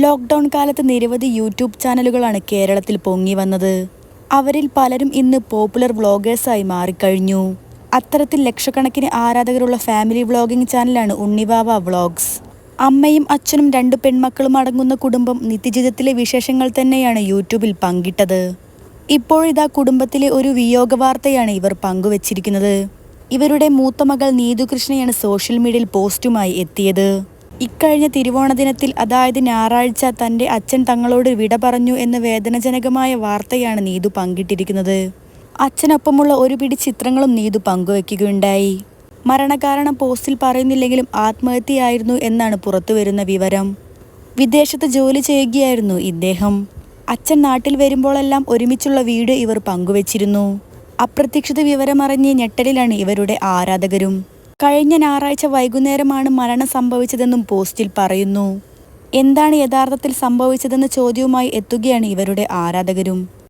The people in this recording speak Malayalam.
ലോക്ക്ഡൗൺ കാലത്ത് നിരവധി യൂട്യൂബ് ചാനലുകളാണ് കേരളത്തിൽ പൊങ്ങി വന്നത്. അവരിൽ പലരും ഇന്ന് പോപ്പുലർ വ്ളോഗേഴ്സായി മാറിക്കഴിഞ്ഞു. അത്തരത്തിൽ ലക്ഷക്കണക്കിന് ആരാധകരുള്ള ഫാമിലി വ്ളോഗിംഗ് ചാനലാണ് ഉണ്ണിവാവ വ്ളോഗ്സ്. അമ്മയും അച്ഛനും രണ്ട് പെൺമക്കളും അടങ്ങുന്ന കുടുംബം നിത്യജീവിതത്തിലെ വിശേഷങ്ങൾ തന്നെയാണ് യൂട്യൂബിൽ പങ്കിട്ടത്. ഇപ്പോഴിതാ കുടുംബത്തിലെ ഒരു വിയോഗ വാർത്തയാണ് ഇവർ പങ്കുവച്ചിരിക്കുന്നത്. ഇവരുടെ മൂത്ത മകൾ നീതുകൃഷ്ണയാണ് സോഷ്യൽ മീഡിയയിൽ പോസ്റ്റുമായി എത്തിയത്. ഇക്കഴിഞ്ഞ തിരുവോണ ദിനത്തിൽ അതായത് ഞായറാഴ്ച തന്റെ അച്ഛൻ തങ്ങളോട് വിട പറഞ്ഞു എന്ന വേദനജനകമായ വാർത്തയാണ് നീതു പങ്കിട്ടിരിക്കുന്നത്. അച്ഛനൊപ്പമുള്ള ഒരു പിടി ചിത്രങ്ങളും നീതു പങ്കുവെക്കുകയുണ്ടായി. മരണകാരണം പോസ്റ്റിൽ പറയുന്നില്ലെങ്കിലും ആത്മഹത്യയായിരുന്നു എന്നാണ് പുറത്തുവരുന്ന വിവരം. വിദേശത്ത് ജോലി ചെയ്യുകയായിരുന്നു ഇദ്ദേഹം. അച്ഛൻ നാട്ടിൽ വരുമ്പോഴെല്ലാം ഒരുമിച്ചുള്ള വീഡിയോ ഇവർ പങ്കുവച്ചിരുന്നു. അപ്രതീക്ഷിത വിവരമറിഞ്ഞ് ഞെട്ടലിലാണ് ഇവരുടെ ആരാധകരും. കഴിഞ്ഞ ഞായറാഴ്ച വൈകുന്നേരമാണ് മരണം സംഭവിച്ചതെന്നും പോസ്റ്റിൽ പറയുന്നു. എന്താണ് യഥാർത്ഥത്തിൽ സംഭവിച്ചതെന്ന ചോദ്യവുമായി എത്തുകയാണ് ഇവരുടെ ആരാധകരും.